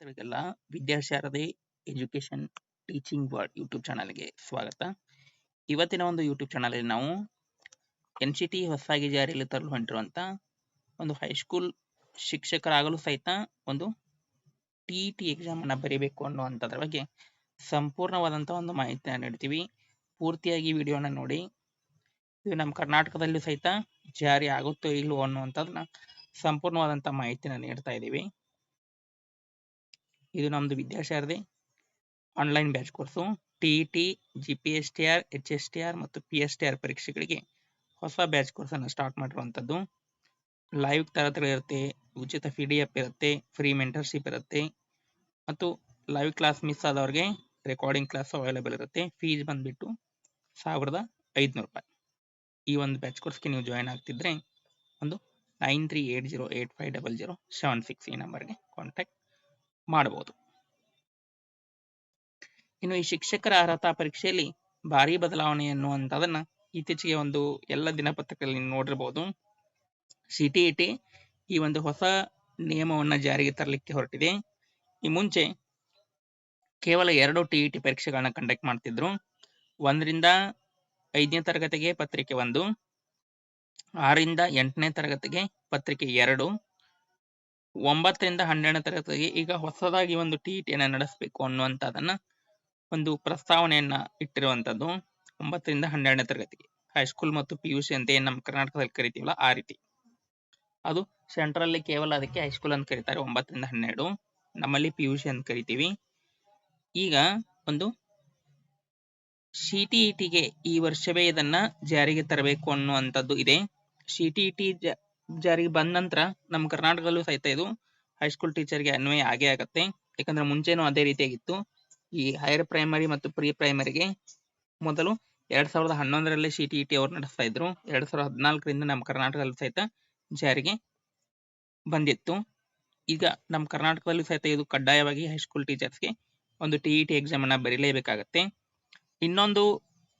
ವಿದ್ಯಾರ್ಥಿಗಳಿಗೆಲ್ಲ Vidyasharade education teaching world YouTube ಚಾನಲ್ಗೆ ಸ್ವಾಗತ. ಇವತ್ತಿನ ಒಂದು ಯೂಟ್ಯೂಬ್ ಚಾನಲಲ್ಲಿ ನಾವು ಎನ್ ಸಿ ಟಿ ಹೊಸದಾಗಿ ಜಾರಿಯಲ್ಲಿ ತರಲು ಹೊಂಟಿರುವಂಥ ಒಂದು ಹೈಸ್ಕೂಲ್ ಶಿಕ್ಷಕರಾಗಲು ಸಹಿತ ಒಂದು ಟಿ ಟಿ ಎಕ್ಸಾಮನ್ನು ಬರೀಬೇಕು ಅನ್ನುವಂಥದ್ರ ಬಗ್ಗೆ ಸಂಪೂರ್ಣವಾದಂಥ ಒಂದು ಮಾಹಿತಿಯನ್ನು ನೀಡ್ತೀವಿ. ಪೂರ್ತಿಯಾಗಿ ವಿಡಿಯೋನ ನೋಡಿ. ಇದು ನಮ್ಮ ಕರ್ನಾಟಕದಲ್ಲಿ ಸಹಿತ ಜಾರಿ ಆಗುತ್ತೋ ಇಲ್ಲವೋ ಅನ್ನುವಂಥದ್ದನ್ನ ಸಂಪೂರ್ಣವಾದಂಥ ಮಾಹಿತಿನ ನೀಡ್ತಾ ಇದ್ದೀವಿ ಇದು ನಮ್ದು Vidyasharade online batch course T E T G P S T R H S T R ಮತ್ತು ಪಿ ಎಸ್ ಟಿ ಆರ್ ಪರೀಕ್ಷೆಗಳಿಗೆ ಹೊಸ ಬ್ಯಾಚ್ ಕೋರ್ಸನ್ನು ಸ್ಟಾರ್ಟ್ ಮಾಡಿರುವಂಥದ್ದು. ಲೈವ್ ತರಗತಿಗಳಿರುತ್ತೆ ಉಚಿತ ಪಿ ಡಿ ಎಫ್ ಇರುತ್ತೆ ಫ್ರೀ ಮೆಂಟರ್ಶಿಪ್ ಇರುತ್ತೆ ಮತ್ತು ಲೈವ್ ಕ್ಲಾಸ್ ಮಿಸ್ ಆದವ್ರಿಗೆ ರೆಕಾರ್ಡಿಂಗ್ ಕ್ಲಾಸ್ ಅವೈಲೇಬಲ್ ಇರುತ್ತೆ. ಫೀಸ್ ಬಂದುಬಿಟ್ಟು ಸಾವಿರದ ಐದುನೂರು ರೂಪಾಯಿ. ಈ ಒಂದು ಬ್ಯಾಚ್ ಕೋರ್ಸ್ಗೆ ನೀವು ಜಾಯ್ನ್ ಆಗ್ತಿದ್ರೆ ಒಂದು nine three eight zero eight five double zero seven six ಈ ನಂಬರ್ಗೆ ಕಾಂಟ್ಯಾಕ್ಟ್ ಮಾಡಬಹುದು. ಇನ್ನು ಈ ಶಿಕ್ಷಕರ ಅರ್ಹತಾ ಪರೀಕ್ಷೆಯಲ್ಲಿ ಭಾರಿ ಬದಲಾವಣೆ ಅನ್ನುವಂಥದ್ದನ್ನ ಇತ್ತೀಚೆಗೆ ಒಂದು ಎಲ್ಲ ದಿನಪತ್ರಿಕೆಯಲ್ಲಿ ನೋಡಿರಬಹುದು ಸಿಟಿಇಟಿ ಈ ಒಂದು ಹೊಸ ನಿಯಮವನ್ನ ಜಾರಿಗೆ ತರಲಿಕ್ಕೆ ಹೊರಟಿದೆ. ಈ ಮುಂಚೆ ಕೇವಲ ಎರಡು ಟಿಇಟಿ ಪರೀಕ್ಷೆಗಳನ್ನ ಕಂಡಕ್ಟ್ ಮಾಡ್ತಿದ್ರು. ಒಂದರಿಂದ ಐದನೇ ತರಗತಿಗೆ ಪತ್ರಿಕೆ ಒಂದು, ಆರರಿಂದ ಎಂಟನೇ ತರಗತಿಗೆ ಪತ್ರಿಕೆ ಎರಡು ಒಂಬತ್ತರಿಂದ ಹನ್ನೆರಡನೇ ತರಗತಿಗೆ ಈಗ ಹೊಸದಾಗಿ ಒಂದು ಟಿ ಇ ಟಿಯನ್ನು ನಡೆಸಬೇಕು ಅನ್ನುವಂಥದ್ದನ್ನ ಒಂದು ಪ್ರಸ್ತಾವನೆಯನ್ನ ಇಟ್ಟಿರುವಂತದ್ದು ಒಂಬತ್ತರಿಂದ ಹನ್ನೆರಡನೇ ತರಗತಿಗೆ. ಹೈಸ್ಕೂಲ್ ಮತ್ತು ಪಿ ಯು ಸಿ ಅಂತ ಏನು ನಮ್ಮ ಕರ್ನಾಟಕದಲ್ಲಿ ಕರಿತೀವಲ್ಲ ಆ ರೀತಿ. ಅದು ಸೆಂಟ್ರಲ್ಲಿ ಕೇವಲ ಅದಕ್ಕೆ ಹೈಸ್ಕೂಲ್ ಅಂತ ಕರೀತಾರೆ ಒಂಬತ್ತರಿಂದ ಹನ್ನೆರಡು. ನಮ್ಮಲ್ಲಿ ಪಿ ಯು ಸಿ ಅಂತ ಕರಿತೀವಿ. ಈಗ ಒಂದು ಸಿ ಟಿ ಇ ಟಿಗೆ ಈ ವರ್ಷವೇ ಇದನ್ನ ಜಾರಿಗೆ ತರಬೇಕು ಅನ್ನುವಂಥದ್ದು ಇದೆ. ಸಿ ಟಿ ಇ ಟಿ ಜಾರಿಗೆ ಬಂದ ನಂತರ ನಮ್ಮ ಕರ್ನಾಟಕದಲ್ಲೂ ಸಹಿತ ಇದು ಹೈಸ್ಕೂಲ್ ಟೀಚರ್ಗೆ ಅನ್ವಯ ಆಗೇ ಆಗತ್ತೆ. ಯಾಕಂದ್ರೆ ಮುಂಚೆನೂ ಅದೇ ರೀತಿಯಾಗಿತ್ತು. ಈ ಹೈಯರ್ ಪ್ರೈಮರಿ ಮತ್ತು ಪ್ರಿ ಪ್ರೈಮರಿಗೆ ಮೊದಲು ಎರಡ್ ಸಾವಿರದ ಹನ್ನೊಂದರಲ್ಲಿ ಸಿ ಟಿ ಇ ಟಿ ಅವರು ನಡೆಸ್ತಾ ಇದ್ರು. ಎರಡ್ ಸಾವಿರದ ಹದಿನಾಲ್ಕರಿಂದ ನಮ್ಮ ಕರ್ನಾಟಕದಲ್ಲಿ ಸಹಿತ ಜಾರಿಗೆ ಬಂದಿತ್ತು. ಈಗ ನಮ್ಮ ಕರ್ನಾಟಕದಲ್ಲೂ ಸಹಿತ ಇದು ಕಡ್ಡಾಯವಾಗಿ ಹೈಸ್ಕೂಲ್ ಟೀಚರ್ಸ್ಗೆ ಒಂದು ಟಿ ಇ ಟಿ ಎಕ್ಸಾಮ್ ಅನ್ನ ಬರೀಲೇಬೇಕಾಗತ್ತೆ. ಇನ್ನೊಂದು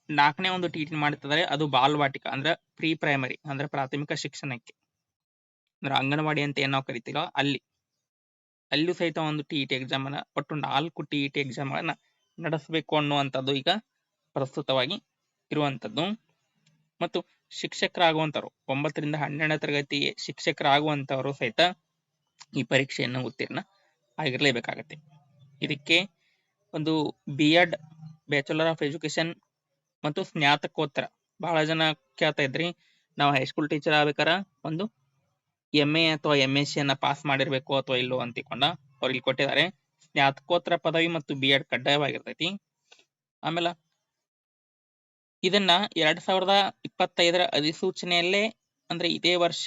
ನಾಲ್ಕನೇ ಒಂದು ಟಿ ಟಿ ಮಾಡ್ತಿದ್ದಾರೆ. ಅದು ಬಾಲ್ವಾಟಿಕ ಅಂದ್ರೆ ಪ್ರಿ ಪ್ರೈಮರಿ ಅಂದ್ರೆ ಪ್ರಾಥಮಿಕ ಶಿಕ್ಷಣಕ್ಕೆ. ಅಂದ್ರೆ ಅಂಗನವಾಡಿ ಅಂತ ಏನೋ ನಾವು ಕರಿತೀವೋ ಅಲ್ಲಿ. ಅಲ್ಲೂ ಸಹಿತ ಒಂದು ಟಿ ಇ ಟಿ ಎಕ್ಸಾಮ್ ಅನ್ನ, ಒಟ್ಟು ನಾಲ್ಕು ಟಿ ಇ ಟಿ ಎಕ್ಸಾಮ್ ಗಳನ್ನ ನಡೆಸಬೇಕು ಅನ್ನುವಂಥದ್ದು ಈಗ ಪ್ರಸ್ತುತವಾಗಿ ಇರುವಂತದ್ದು ಮತ್ತು ಶಿಕ್ಷಕರಾಗುವಂಥವ್ರು, ಒಂಬತ್ತರಿಂದ ಹನ್ನೆರಡನೇ ತರಗತಿ ಶಿಕ್ಷಕರಾಗುವಂತವರು ಸಹಿತ ಈ ಪರೀಕ್ಷೆಯನ್ನು ಉತ್ತೀರ್ಣ ಆಗಿರಲೇಬೇಕಾಗತ್ತೆ. ಇದಕ್ಕೆ ಒಂದು B Ed bachelor of education ಮತ್ತು ಸ್ನಾತಕೋತ್ತರ. ಬಹಳ ಜನ ಕೇಳ್ತಾ ಇದ್ರಿ, ನಾವು ಹೈಸ್ಕೂಲ್ ಟೀಚರ್ ಆಗ್ಬೇಕಾರ, ಒಂದು ಎಂ ಎ ಅಥವಾ ಎಂ ಎಸ್ ಅನ್ನ ಪಾಸ್ ಮಾಡಿರ್ಬೇಕು ಅಥವಾ ಇಲ್ಲೋ ಅಂತಿಕೊಂಡ ಅವ್ರಿಗೆ ಕೊಟ್ಟಿದ್ದಾರೆ. ಸ್ನಾತಕೋತ್ತರ ಪದವಿ ಮತ್ತು ಬಿ ಎಡ್ ಕಡ್ಡಾಯವಾಗಿರ್ತೈತಿ. ಆಮೇಲೆ ಇದನ್ನ ಎರಡ್ ಸಾವಿರದ ಇಪ್ಪತ್ತೈದರ ಅಧಿಸೂಚನೆಯಲ್ಲೇ ಅಂದ್ರೆ ಇದೇ ವರ್ಷ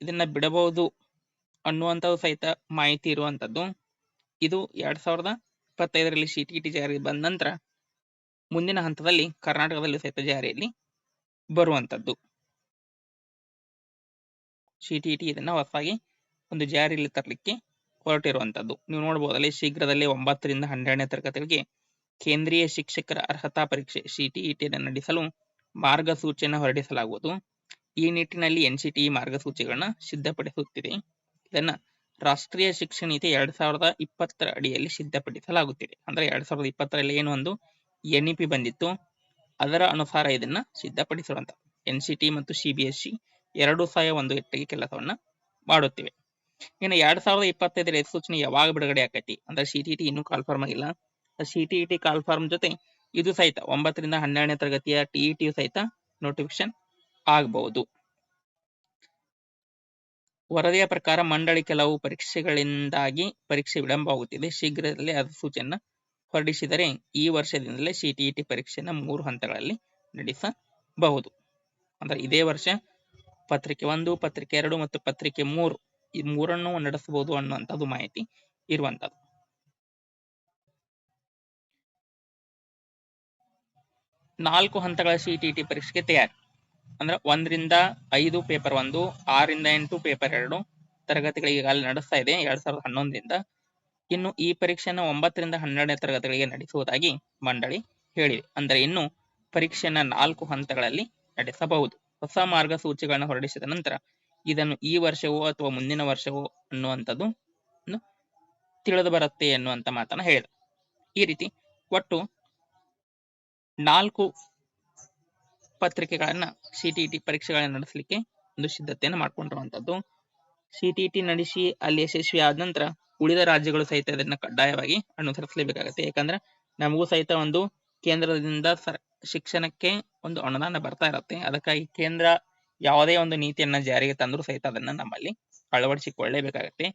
ಇದನ್ನ ಬಿಡಬಹುದು ಅನ್ನುವಂಥದ್ದು ಸಹಿತ ಮಾಹಿತಿ ಇರುವಂತದ್ದು ಇದು ಎರಡ್ ಸಾವಿರದ ಇಪ್ಪತ್ತೈದರಲ್ಲಿ ಸಿ ಟಿ ಟಿ ಜಾರಿ ಬಂದ ನಂತರ ಮುಂದಿನ ಹಂತದಲ್ಲಿ ಕರ್ನಾಟಕದಲ್ಲಿ ಸಹಿತ ಜಾರಿಯಲ್ಲಿ ಬರುವಂತದ್ದು ಸಿ ಟಿ ಟಿ ಇದನ್ನ ಹೊಸದಾಗಿ ಒಂದು ಜಾರಿಯಲ್ಲಿ ತರಲಿಕ್ಕೆ ಹೊರಟಿರುವಂತದ್ದು. ನೀವು ನೋಡಬಹುದಲ್ಲಿ ಶೀಘ್ರದಲ್ಲೇ ಒಂಬತ್ತರಿಂದ ಹನ್ನೆರಡನೇ ತರಗತಿಗಳಿಗೆ ಕೇಂದ್ರೀಯ ಶಿಕ್ಷಕರ ಅರ್ಹತಾ ಪರೀಕ್ಷೆ ಸಿ ಇಟಿಯನ್ನು ನಡೆಸಲು ಮಾರ್ಗಸೂಚಿಯನ್ನು ಹೊರಡಿಸಲಾಗುವುದು. ಈ ನಿಟ್ಟಿನಲ್ಲಿ ಎನ್ ಸಿ ಟಿ ಮಾರ್ಗಸೂಚಿಗಳನ್ನ ಸಿದ್ಧಪಡಿಸುತ್ತಿದೆ. ಇದನ್ನ ರಾಷ್ಟ್ರೀಯ ಶಿಕ್ಷಣ ನೀತಿ ಎರಡ್ ಸಾವಿರದ ಇಪ್ಪತ್ತರ ಅಡಿಯಲ್ಲಿ ಸಿದ್ಧಪಡಿಸಲಾಗುತ್ತಿದೆ. ಅಂದ್ರೆ ಎರಡ್ ಸಾವಿರದ ಇಪ್ಪತ್ತರಲ್ಲಿ ಏನು ಒಂದು ಎನ್ ಇ ಬಂದಿತ್ತು. ಅದರ ಅನುಸಾರ ಇದನ್ನ ಸಿದ್ಧಪಡಿಸುವಂತ ಎನ್ ಸಿ ಟಿ ಮತ್ತು ಸಿ ಬಿ ಎರಡೂ ಸಾವಿರ ಒಂದು ಎಟ್ಟಿಗೆ ಕೆಲಸವನ್ನ ಮಾಡುತ್ತಿವೆ. ಇನ್ನು ಎರಡ್ ಸಾವಿರದ ಇಪ್ಪತ್ತೈದರ ಅಧಿಸೂಚನೆ ಯಾವಾಗ ಬಿಡುಗಡೆ ಆಕೈತಿ? ಅಂದ್ರೆ ಸಿ ಟಿ ಟಿ ಇನ್ನೂ ಆಗಿಲ್ಲ. ಸಿ ಟಿ ಟಿ ಜೊತೆ ಇದು ಸಹಿತ ಒಂಬತ್ತರಿಂದ ಹನ್ನೆರಡನೇ ತರಗತಿಯ ಟಿ ಇ ಟಿ ಸಹಿತ ನೋಟಿಫಿಕೇಶನ್ ಆಗಬಹುದು ವರದಿಯ ಪ್ರಕಾರ ಮಂಡಳಿ ಕೆಲವು ಪರೀಕ್ಷೆಗಳಿಂದಾಗಿ ಪರೀಕ್ಷೆ ವಿಳಂಬವಾಗುತ್ತಿದೆ. ಶೀಘ್ರದಲ್ಲೇ ಸೂಚನೆ ಹೊರಡಿಸಿದರೆ ಈ ವರ್ಷದಿಂದಲೇ ಸಿ ಟಿ ಇ ಟಿ ಪರೀಕ್ಷೆಯನ್ನು ಮೂರು ಹಂತಗಳಲ್ಲಿ ನಡೆಸಬಹುದು. ಅಂದ್ರೆ ಇದೇ ವರ್ಷ ಪತ್ರಿಕೆ ಒಂದು, ಪತ್ರಿಕೆ ಎರಡು ಮತ್ತು ಪತ್ರಿಕೆ ಮೂರು. ಈ ಮೂರನ್ನು ನಡೆಸಬಹುದು ಅನ್ನುವಂಥದ್ದು ಮಾಹಿತಿ ಇರುವಂತದ್ದು ನಾಲ್ಕು ಹಂತಗಳ ಸಿ ಟಿ ಟಿ ಪರೀಕ್ಷೆಗೆ ತಯಾರಿ. ಅಂದ್ರೆ ಒಂದರಿಂದ ಐದು ಪೇಪರ್ ಒಂದು ಆರಿಂದ ಎಂಟು ಪೇಪರ್ ಎರಡು ತರಗತಿಗಳಿಗೆ ಈಗಾಗಲೇ ನಡೆಸ್ತಾ ಇದೆ, ಎರಡ್ ಸಾವಿರದ ಹನ್ನೊಂದರಿಂದ. ಇನ್ನು ಈ ಪರೀಕ್ಷೆಯನ್ನು ಒಂಬತ್ತರಿಂದ ಹನ್ನೆರಡನೇ ತರಗತಿಗಳಿಗೆ ನಡೆಸುವುದಾಗಿ ಮಂಡಳಿ ಹೇಳಿದೆ. ಅಂದ್ರೆ ಇನ್ನು ಪರೀಕ್ಷೆಯನ್ನ ನಾಲ್ಕು ಹಂತಗಳಲ್ಲಿ ನಡೆಸಬಹುದು. ಹೊಸ ಮಾರ್ಗಸೂಚಿಗಳನ್ನು ಹೊರಡಿಸಿದ ನಂತರ ಇದನ್ನು ಈ ವರ್ಷವೋ ಅಥವಾ ಮುಂದಿನ ವರ್ಷವೋ ಅನ್ನುವಂಥದ್ದು ತಿಳಿದು ಬರುತ್ತೆ ಅನ್ನುವಂಥ ಮಾತನ್ನ ಹೇಳಿದ. ಈ ರೀತಿ ಒಟ್ಟು ನಾಲ್ಕು ಪತ್ರಿಕೆಗಳನ್ನ ಸಿಟಿಇಟಿ ಪರೀಕ್ಷೆಗಳನ್ನ ನಡೆಸಲಿಕ್ಕೆ ಒಂದು ಸಿದ್ಧತೆಯನ್ನು ಮಾಡ್ಕೊಂಡಿರುವಂತದ್ದು ಸಿಟಿಇಟಿ ನಡೆಸಿ ಅಲ್ಲಿ ಯಶಸ್ವಿ ಆದ ನಂತರ ಉಳಿದ ರಾಜ್ಯಗಳು ಸಹಿತ ಇದನ್ನ ಕಡ್ಡಾಯವಾಗಿ ಅನುಸರಿಸಲೇಬೇಕಾಗುತ್ತೆ. ಯಾಕಂದ್ರೆ ನಮಗೂ ಸಹಿತ ಒಂದು ಕೇಂದ್ರದಿಂದ ಶಿಕ್ಷಣಕ್ಕೆ ಒಂದು ಅನುದಾನ ಬರ್ತಾ ಇರುತ್ತೆ. ಅದಕ್ಕಾಗಿ ಕೇಂದ್ರ ಯಾವುದೇ ಒಂದು ನೀತಿಯನ್ನ ಜಾರಿಗೆ ತಂದರೂ ಸಹಿತ ಅದನ್ನ ನಮ್ಮಲ್ಲಿ ಅಳವಡಿಸಿಕೊಳ್ಳೇಬೇಕಾಗತ್ತೆ.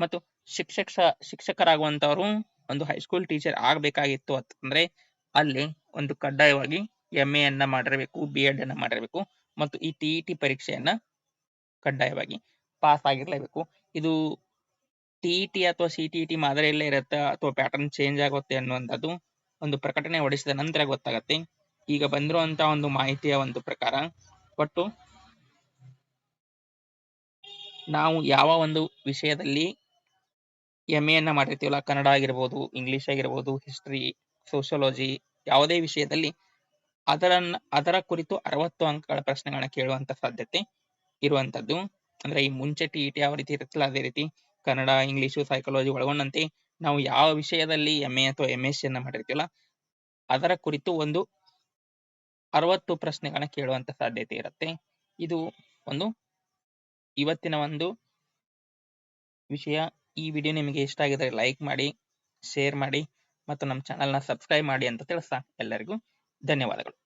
ಮತ್ತು ಶಿಕ್ಷಕ ಶಿಕ್ಷಕರಾಗುವಂತವರು ಒಂದು ಹೈಸ್ಕೂಲ್ ಟೀಚರ್ ಆಗ್ಬೇಕಾಗಿತ್ತು ಅಂತಂದ್ರೆ ಅಲ್ಲಿ ಒಂದು ಕಡ್ಡಾಯವಾಗಿ ಎಂ ಎನ್ನ ಮಾಡಿರಬೇಕು ಬಿ ಎಡ್ ಅನ್ನ ಮಾಡಿರಬೇಕು, ಮತ್ತು ಈ ಟಿ ಟಿ ಪರೀಕ್ಷೆಯನ್ನ ಕಡ್ಡಾಯವಾಗಿ ಪಾಸ್ ಆಗಿರ್ಲೇಬೇಕು. ಇದು ಟಿ ಅಥವಾ ಸಿ ಟಿ ಮಾದರಿಯಲ್ಲೇ ಇರುತ್ತೆ ಅಥವಾ ಪ್ಯಾಟರ್ನ್ ಚೇಂಜ್ ಆಗುತ್ತೆ ಅನ್ನುವಂಥದ್ದು ಒಂದು ಪ್ರಕಟಣೆ ಹೊಡಿಸಿದ ನಂತರ ಗೊತ್ತಾಗತ್ತೆ. ಈಗ ಬಂದಿರುವಂತ ಒಂದು ಮಾಹಿತಿಯ ಒಂದು ಪ್ರಕಾರ, ಒಟ್ಟು ನಾವು ಯಾವ ಒಂದು ವಿಷಯದಲ್ಲಿ ಎಂ ಎನ್ನ ಮಾಡಿರ್ತೀವಲ್ಲ, ಕನ್ನಡ ಆಗಿರ್ಬೋದು ಇಂಗ್ಲಿಷ್ ಆಗಿರ್ಬೋದು ಹಿಸ್ಟ್ರಿ ಸೋಷಿಯಾಲಜಿ ಯಾವುದೇ ವಿಷಯದಲ್ಲಿ ಅದರನ್ನ ಅದರ ಕುರಿತು ಅರವತ್ತು ಅಂಕಗಳ ಪ್ರಶ್ನೆಗಳನ್ನ ಕೇಳುವಂತ ಸಾಧ್ಯತೆ ಇರುವಂತದ್ದು. ಅಂದ್ರೆ ಈ ಮುಂಚೆ ಟಿ ಇಟಿ ಯಾವ ರೀತಿ ಇರುತ್ತಲ್ಲ, ಅದೇ ರೀತಿ ಕನ್ನಡ ಇಂಗ್ಲಿಷು ಸೈಕಾಲಜಿ ಒಳಗೊಂಡಂತೆ ನಾವು ಯಾವ ವಿಷಯದಲ್ಲಿ ಎಂ ಎ ಅಥವಾ ಎಂ ಎಸ್ ಅನ್ನ ಮಾಡಿರ್ತೀವಲ್ಲ, ಅದರ ಕುರಿತು ಒಂದು ಅರವತ್ತು ಪ್ರಶ್ನೆಗಳನ್ನ ಕೇಳುವಂತ ಸಾಧ್ಯತೆ ಇರುತ್ತೆ. ಇದು ಒಂದು ಇವತ್ತಿನ ಒಂದು ವಿಷಯ. ಈ ವಿಡಿಯೋ ನಿಮಗೆ ಇಷ್ಟ ಆಗಿದ್ರೆ ಲೈಕ್ ಮಾಡಿ ಶೇರ್ ಮಾಡಿ, ಮತ್ತು ನಮ್ಮ ಚಾನಲ್ನ ಸಬ್ಸ್ಕ್ರೈಬ್ ಮಾಡಿ ಅಂತ ತಿಳಿಸ್ತಾ ಎಲ್ಲರಿಗೂ ಧನ್ಯವಾದಗಳು.